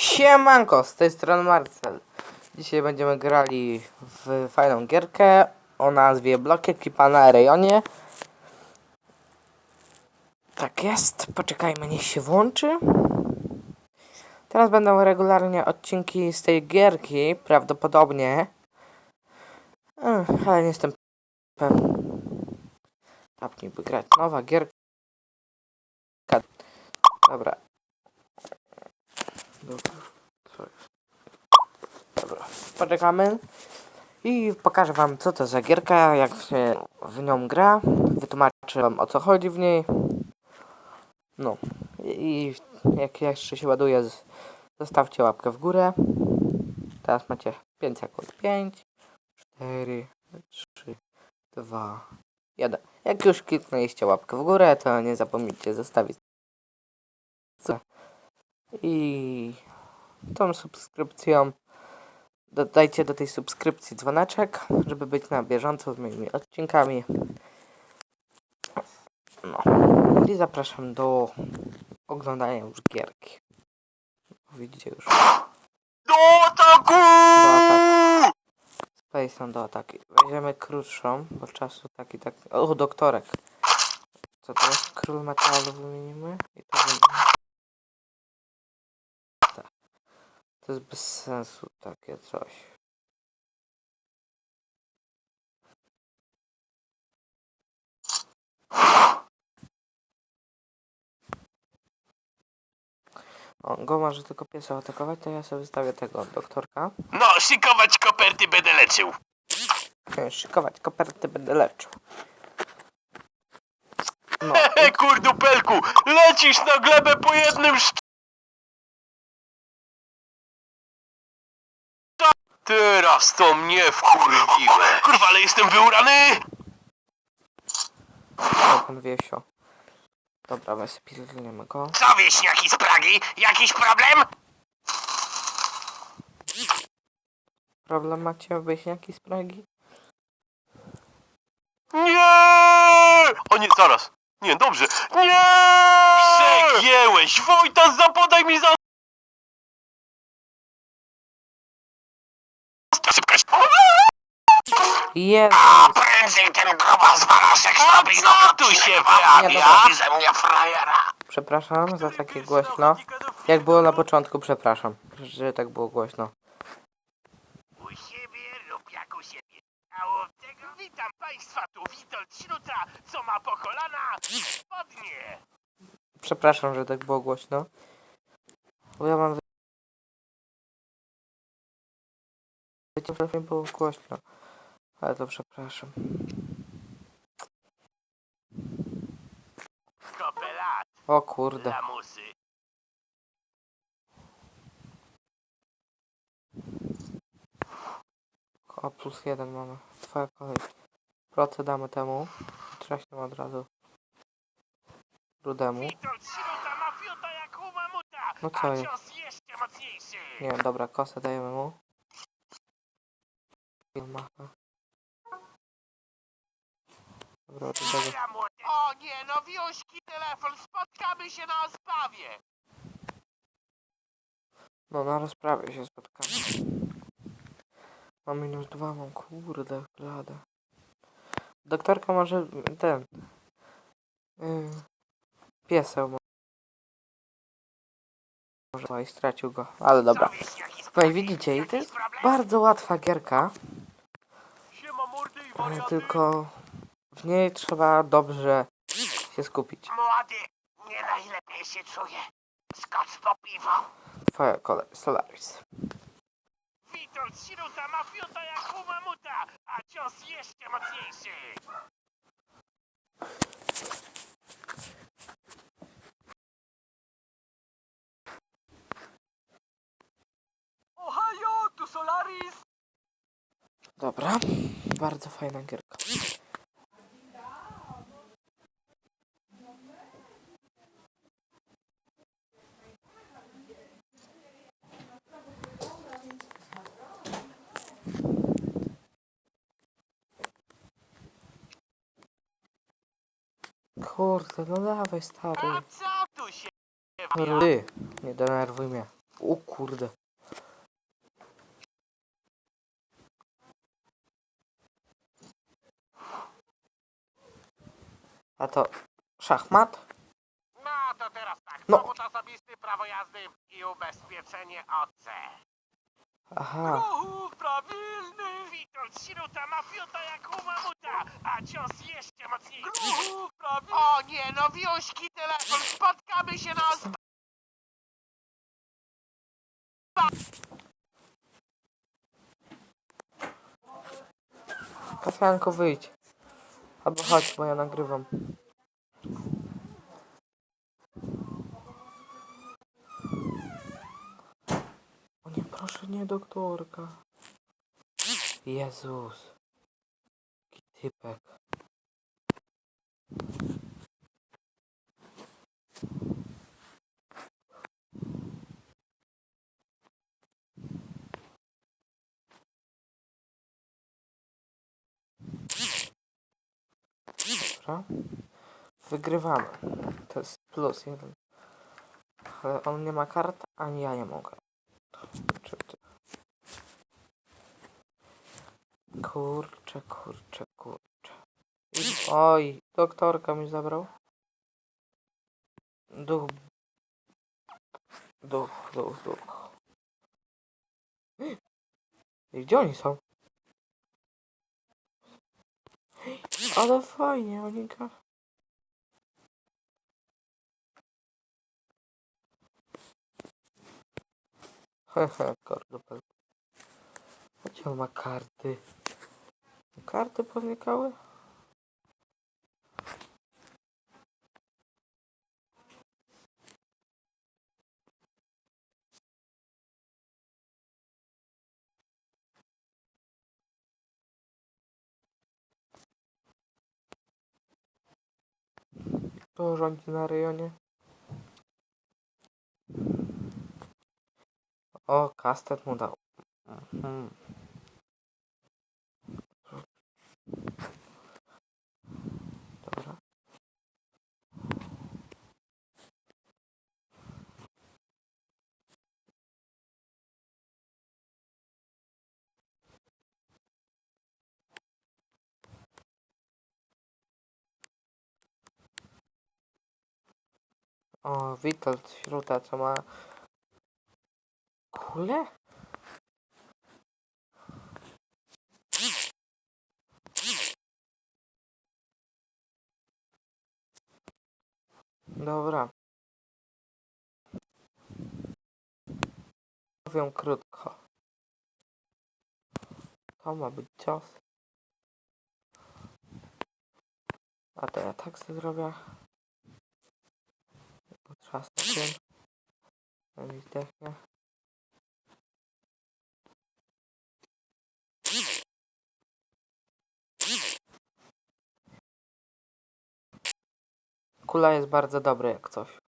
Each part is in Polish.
Siemanko, z tej strony Marcel. Dzisiaj będziemy grali w fajną gierkę o nazwie Blok Ekipa na rejonie. Tak jest, poczekajmy, niech się włączy. Teraz będą regularnie odcinki z tej gierki, prawdopodobnie. Ech, ale nie jestem pewny. Tapnij by grać. Nowa gierka. Dobra. Dobra. Co jest? Dobra. Poczekamy. I pokażę wam co to za gierka, jak się w nią gra. Wytłumaczę wam o co chodzi w niej. No. I jak jeszcze się ładuje, zostawcie łapkę w górę. Teraz macie 5 sekund. 5, 4, 3, 2, 1. Jak już kliknęliście łapkę w górę, to nie zapomnijcie zostawić i tą subskrypcją dodajcie do tej subskrypcji dzwoneczek, żeby być na bieżąco z moimi odcinkami. No. I zapraszam do oglądania już gierki. Widzicie już. Do ataku! Do ataku. Space'em do ataki. Weźmiemy krótszą, bo czasu taki tak. O, doktorek. Co to jest? Król metalu wymienimy i to wymienimy. Tak. To jest bez sensu takie coś. O, go może tylko piesa atakować, to ja sobie wystawię tego doktorka. No, szykować koperty będę leczył. Szykować koperty będę leczył. No, Hehe, kurdupelku, lecisz na glebę po jednym szcz... Teraz to mnie wkurwiłe. Kurwa, ale jestem wyurany! o, pan Wiesio. Dobra, weź pilnujemy go. Co wieśniaki z Pragi? Jakiś problem? Problem macie wieśniaki z Pragi? Nie! O nie, zaraz. Nie, dobrze. Nie! Przegięłeś! Wojtas, zapodaj mi za... Jest! Prędzej ten gruba z waraszek zrobi no tu się Nie, wyrabia. dobra. ze mnie frajera. Przepraszam za takie głośno. Jak było na początku, przepraszam, że tak było głośno. U siebie lub jak u siebie. A tego witam państwa, tu Witold Śruta, co ma po kolana spodnie. Przepraszam, że tak było głośno. Bo ja mam... Wiecie, że nie było głośno. Ale to przepraszam. O kurde. lamusy. O, plus jeden mamy. Twoja kolej. Procę damy temu. Od razu. Rudemu. No co a jest? Nie, dobra, kosę dajemy mu. Macha. Dobra, od tego. Młody- O nie, no wiuśki telefon, spotkamy się na ospawie. No, na rozprawie się spotkamy. Mam minus dwa, mam kurde, blade. Doktorka może ten. Yy, pieseł mo- może i stracił go, ale dobra. No i widzicie, i to jest bardzo łatwa gierka, tylko w niej trzeba dobrze się skupić. Młody, nie najlepiej się czuję. Skocz po piwo. Twoja kolej, Solaris. Witold Śruta ma fiuta jak u mamuta, a cios jeszcze mocniejszy. Ohio, tu Solaris. Dobra, bardzo fajna gierka. Kurde, no dawaj stary. A co tu się... Ty, nie denerwuj mnie. O kurde. A to szachmat? No to teraz tak, No. dowód osobisty, prawo jazdy i ubezpieczenie OC. Aha. Ruch prawilny! Witold Śruta ma fiuta jak u mamuta, a cios jeszcze mocniejszy. Ruch prawilny! No wiuśki telefon, spotkamy się na osp... Kafianko, wyjdź. Albo chodź, bo ja nagrywam. O nie, proszę, nie doktorka. Jezus. Jaki typek. Wygrywamy. To jest plus jeden. Ale on nie ma kart, ani ja nie mogę. Kurczę, kurczę, kurczę. Oj, doktorka mi zabrał. Duch. Duch, duch, duch. I gdzie oni są? Ale fajnie, oni gra. Hehe, kordopel. Gdzie on ma karty? Karty pownikały? Kto rządzi na rejonie? O, kastet mu dał. Mhm. Dobra. O, Witold Śruta, co ma kulę? Dobra. Powiem krótko. To ma być cios. A to ja tak sobie zrobię. I zdechnie. Kula jest bardzo dobra jak coś.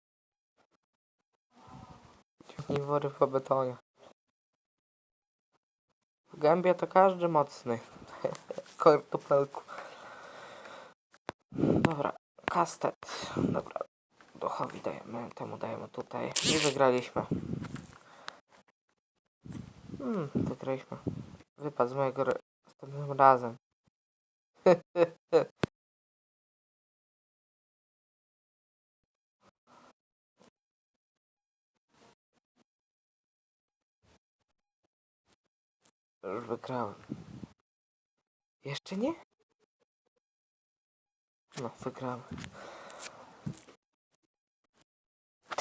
Ciągnij wory po betonie. W gębie to każdy mocny. Kortopelku. Dobra, kastet. Dobra, duchowi dajemy, temu dajemy tutaj. I wygraliśmy. Hmm, wygraliśmy. Wypad z mojego następnym razem. Już wygrałem. Jeszcze nie? No, wygrałem.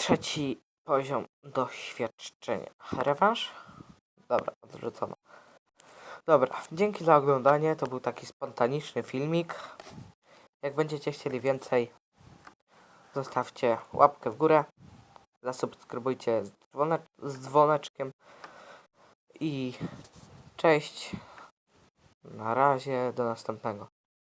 Trzeci poziom doświadczenia. Rewanż? Dobra, odrzucono. Dobra, dzięki za oglądanie. To był taki spontaniczny filmik. Jak będziecie chcieli więcej, zostawcie łapkę w górę. Zasubskrybujcie z, dzwone z dzwoneczkiem. I cześć. Na razie, do następnego.